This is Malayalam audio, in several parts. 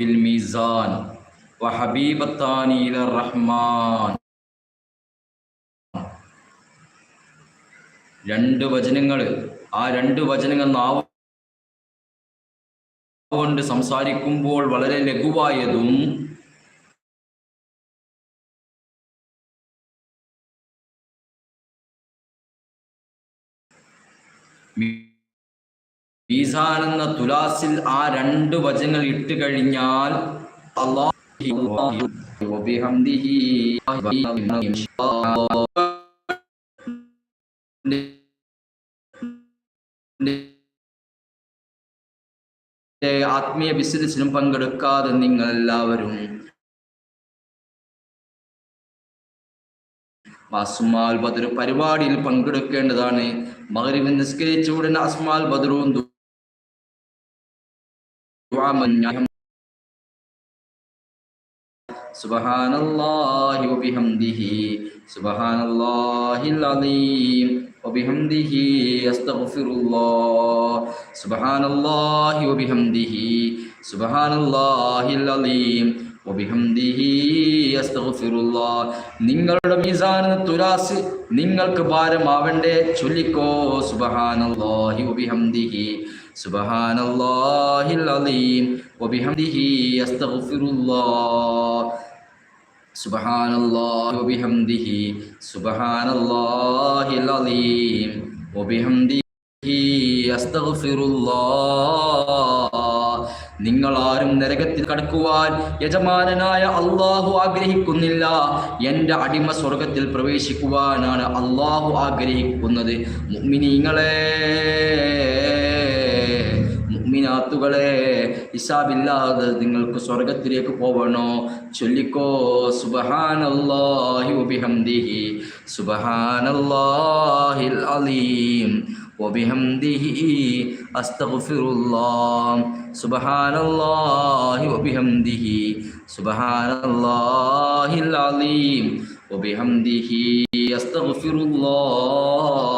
الميزان وحبيبتان إلى الرحمن രണ്ട് വചനങ്ങൾ ആ രണ്ട് വചനങ്ങൾ നാവ് കൊണ്ട് സംസാരിക്കുമ്പോൾ വളരെ ലഘുവായതും മീസാൻ എന്ന തുലാസിൽ ആ രണ്ട് വചനങ്ങൾ ഇട്ട് കഴിഞ്ഞാൽ ആത്മീയ ബിസിനസ്സിനും പങ്കെടുക്കാതെ നിങ്ങൾ എല്ലാവരും അസ്മാൽ ബദർ പരിപാടിയിൽ പങ്കെടുക്കേണ്ടതാണ്. മകരിവ് നിസ്കരിച്ച ഉടനെ അസ്മാൽ ബദറും سبحان الله وبحمده سبحان الله العظيم وبحمده أستغفر الله سبحان الله وبحمده سبحان الله العظيم വബിഹംദിഹി അസ്തഗ്ഫിറുല്ലാഹ് നിങ്ങളുടെ മീസാൻ തുലാസ് നിങ്ങൾക്ക് ഭാരമാവണ്ടേ ചൊല്ലിക്കോ സുബ്ഹാനല്ലാഹി വബിഹംദിഹി الله سبحان വബിഹംദിഹി അസ്തഗ്ഫിറുല്ലാഹ് സുബ്ഹാനല്ലാഹി വബിഹംദിഹി العظيم وبحمده വബിഹംദിഹി അസ്തഗ്ഫിറുല്ലാഹ് നിങ്ങൾ ആരും നരകത്തിൽ കടക്കുവാൻ യജമാനനായ അള്ളാഹു ആഗ്രഹിക്കുന്നില്ല. എന്റെ അടിമ സ്വർഗത്തിൽ പ്രവേശിക്കുവാനാണ് അള്ളാഹു ആഗ്രഹിക്കുന്നത്. മുഅ്മിനീങ്ങളെ മുഅ്മിനാത്തുകളെ ഹിസാബില്ലാതെ നിങ്ങൾക്ക് സ്വർഗത്തിലേക്ക് പോവണോ ചൊല്ലിക്കോ സുബ്ഹാനല്ലാഹി വബിഹംദിഹി സുബ്ഹാനല്ലാഹിൽ അലീം وبحمده أستغفر الله سبحان الله وبحمده سبحان الله العظيم وبحمده أستغفر الله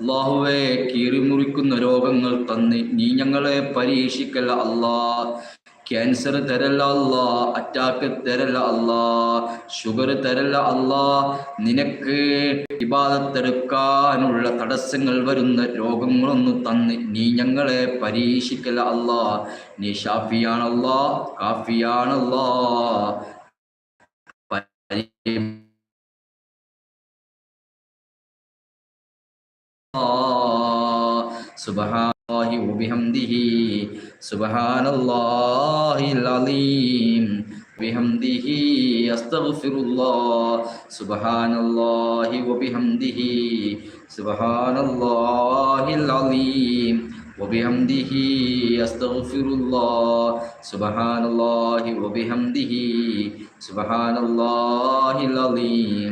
അള്ളാഹുവെ കീറിമുറിക്കുന്ന രോഗങ്ങൾ തന്ന് നീ ഞങ്ങളെ പരീക്ഷിക്കല്ല അല്ലാ. ക്യാൻസർ തരല്ല അല്ലാ അറ്റാക്ക് തരല്ല അല്ലാ. ഷുഗർ തരല്ല അല്ലാ. നിനക്ക് ഇബാദത്തെടുക്കാനുള്ള തടസ്സങ്ങൾ വരുന്ന രോഗങ്ങളൊന്നും തന്ന് നീ ഞങ്ങളെ പരീക്ഷിക്കല്ല അല്ലാ. നീ ഷാഫിയാണല്ലാ കാഫിയാണല്ലാ سبحان الله وبحمده سبحان الله العظيم بحمده أستغفر الله سبحان الله وبحمده سبحان الله العظيم وبحمده أستغفر الله سبحان الله وبحمده سبحان الله العظيم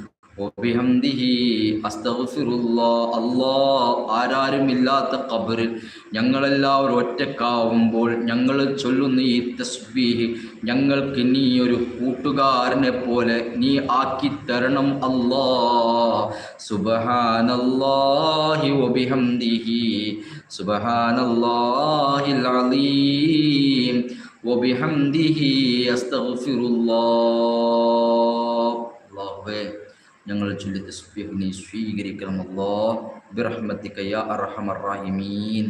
അല്ലാ ആരാരുമില്ലാത്ത ഖബറിൽ ഞങ്ങളെല്ലാവരും ഒറ്റക്കാവുമ്പോൾ ഞങ്ങൾ ചൊല്ലുന്ന ഈ തസ്ബീഹ് ഞങ്ങൾക്ക് നീ ഒരു കൂട്ടുകാരനെ പോലെ നീ ആക്കി തരണം അല്ലാ സുബ്ഹാനല്ലാഹി വബിഹംദിഹി സുബ്ഹാനല്ലാഹിൽ അലീം. വബിഹംദിഹി അസ്തഗ്ഫിറുല്ലാഹ് അല്ലാഹുവേ. ഞങ്ങൾ ചൊല്ലി തസ്ബീഹ് നീ സ്വീകരിക്കണം അല്ലാ ബിറഹ്മത്തിക യാ അർഹമർ റഹീമീൻ